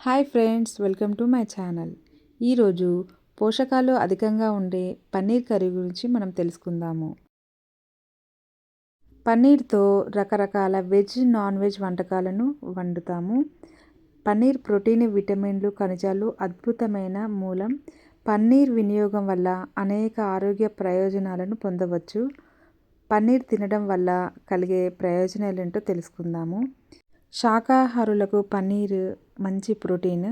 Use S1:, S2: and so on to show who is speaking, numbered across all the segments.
S1: Hi friends welcome to my channel. ఈరోజు పోషకాలు అధికంగా ఉండే పన్నీర్ కర్రీ గురించి మనం తెలుసుకుందాము. పన్నీర్తో రకరకాల వెజ్ నాన్ వెజ్ వంటకాలను వండుతాము. పన్నీర్ ప్రోటీన్ విటమిన్లు ఖనిజాలు అద్భుతమైన మూలం. పన్నీర్ వినియోగం వల్ల అనేక ఆరోగ్య ప్రయోజనాలను పొందవచ్చు. పన్నీర్ తినడం వల్ల కలిగే ప్రయోజనాలు ఏంటో తెలుసుకుందాము. శాకాహారులకు పన్నీర్ మంచి ప్రోటీన్.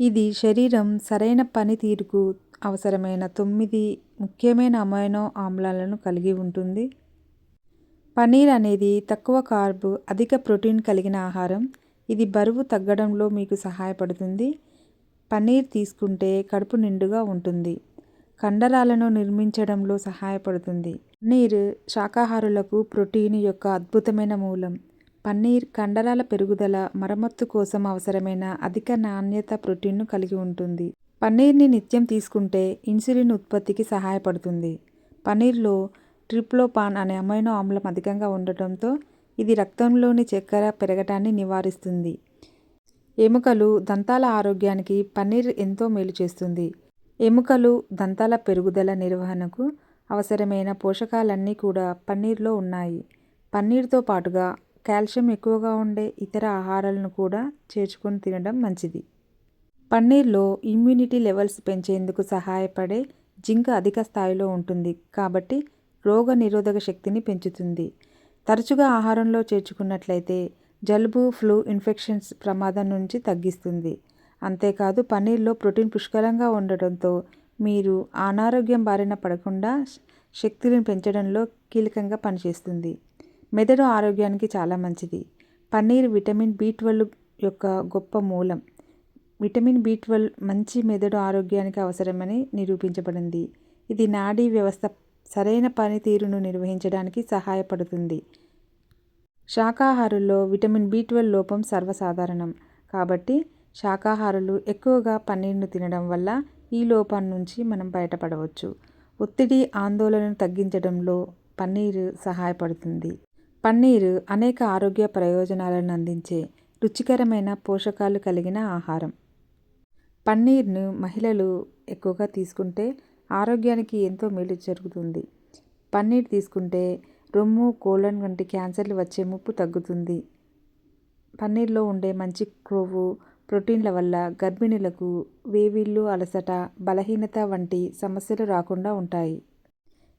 S1: ఇది శరీరం సరైన పనితీరుకు అవసరమైన తొమ్మిది ముఖ్యమైన అమైనో ఆమ్లాలను కలిగి ఉంటుంది. పన్నీర్ అనేది తక్కువ కార్బ్ అధిక ప్రోటీన్ కలిగిన ఆహారం. ఇది బరువు తగ్గడంలో మీకు సహాయపడుతుంది. పన్నీర్ తీసుకుంటే కడుపు నిండుగా ఉంటుంది. కండరాలను నిర్మించడంలో సహాయపడుతుంది. పన్నీర్ శాకాహారులకు ప్రోటీన్ యొక్క అద్భుతమైన మూలం. పన్నీర్ కండరాల పెరుగుదల మరమ్మత్తు కోసం అవసరమైన అధిక నాణ్యత ప్రోటీన్ను కలిగి ఉంటుంది. పన్నీర్ని నిత్యం తీసుకుంటే ఇన్సులిన్ ఉత్పత్తికి సహాయపడుతుంది. పన్నీర్లో ట్రిప్లోపాన్ అనే అమైనో ఆమ్లం అధికంగా ఉండటంతో ఇది రక్తంలోని చక్కెర పెరగటాన్ని నివారిస్తుంది. ఎముకలు దంతాల ఆరోగ్యానికి పన్నీర్ ఎంతో మేలు చేస్తుంది. ఎముకలు దంతాల పెరుగుదల నిర్వహణకు అవసరమైన పోషకాలన్నీ కూడా పన్నీర్లో ఉన్నాయి. పన్నీర్తో పాటుగా కాల్షియం ఎక్కువగా ఉండే ఇతర ఆహారాలను కూడా చేర్చుకొని తినడం మంచిది. పన్నీర్లో ఇమ్యూనిటీ లెవెల్స్ పెంచేందుకు సహాయపడే జింక్ అధిక స్థాయిలో ఉంటుంది కాబట్టి రోగ నిరోధక శక్తిని పెంచుతుంది. తరచుగా ఆహారంలో చేర్చుకున్నట్లయితే జలుబు ఫ్లూ ఇన్ఫెక్షన్స్ ప్రమాదం నుంచి తగ్గిస్తుంది. అంతేకాదు పన్నీర్లో ప్రోటీన్ పుష్కలంగా ఉండడంతో మీరు అనారోగ్యం బారిన పడకుండా శక్తిని పెంచడంలో కీలకంగా పనిచేస్తుంది. మెదడు ఆరోగ్యానికి చాలా మంచిది. పన్నీర్ విటమిన్ బి ట్వెల్వ్ యొక్క గొప్ప మూలం. విటమిన్ బి ట్వెల్వ్ మంచి మెదడు ఆరోగ్యానికి అవసరమని నిరూపించబడింది. ఇది నాడీ వ్యవస్థ సరైన పనితీరును నిర్వహించడానికి సహాయపడుతుంది. శాకాహారుల్లో విటమిన్ బి ట్వెల్వ్ లోపం సర్వసాధారణం. కాబట్టి శాకాహారులు ఎక్కువగా పన్నీర్ను తినడం వల్ల ఈ లోపం నుంచి మనం బయటపడవచ్చు. ఒత్తిడి ఆందోళనను తగ్గించడంలో పన్నీర్ సహాయపడుతుంది. పన్నీర్ అనేక ఆరోగ్య ప్రయోజనాలను అందించే రుచికరమైన పోషకాలు కలిగిన ఆహారం. పన్నీర్ను మహిళలు ఎక్కువగా తీసుకుంటే ఆరోగ్యానికి ఎంతో మేలు జరుగుతుంది. పన్నీర్ తీసుకుంటే రొమ్ము కోలన్ వంటి క్యాన్సర్లు వచ్చే ముప్పు తగ్గుతుంది. పన్నీర్లో ఉండే మంచి క్రొవ్వు ప్రోటీన్ల వల్ల గర్భిణులకు వేవిళ్ళు అలసట బలహీనత వంటి సమస్యలు రాకుండా ఉంటాయి.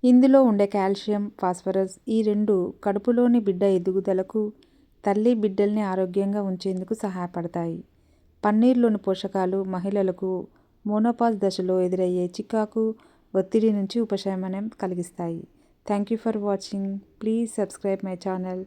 S1: ఇందులో ఉండే కాల్షియం ఫాస్ఫరస్ ఈ రెండు కడుపులోని బిడ్డ ఎదుగుదలకు తల్లి బిడ్డల్ని ఆరోగ్యంగా ఉంచేందుకు సహాయపడతాయి. పన్నీర్లోని పోషకాలు మహిళలకు మోనోపాజ్ దశలో ఎదురయ్యే చికాకు ఒత్తిడి నుంచి ఉపశమనం కలిగిస్తాయి. Thank you for watching. Please subscribe my channel.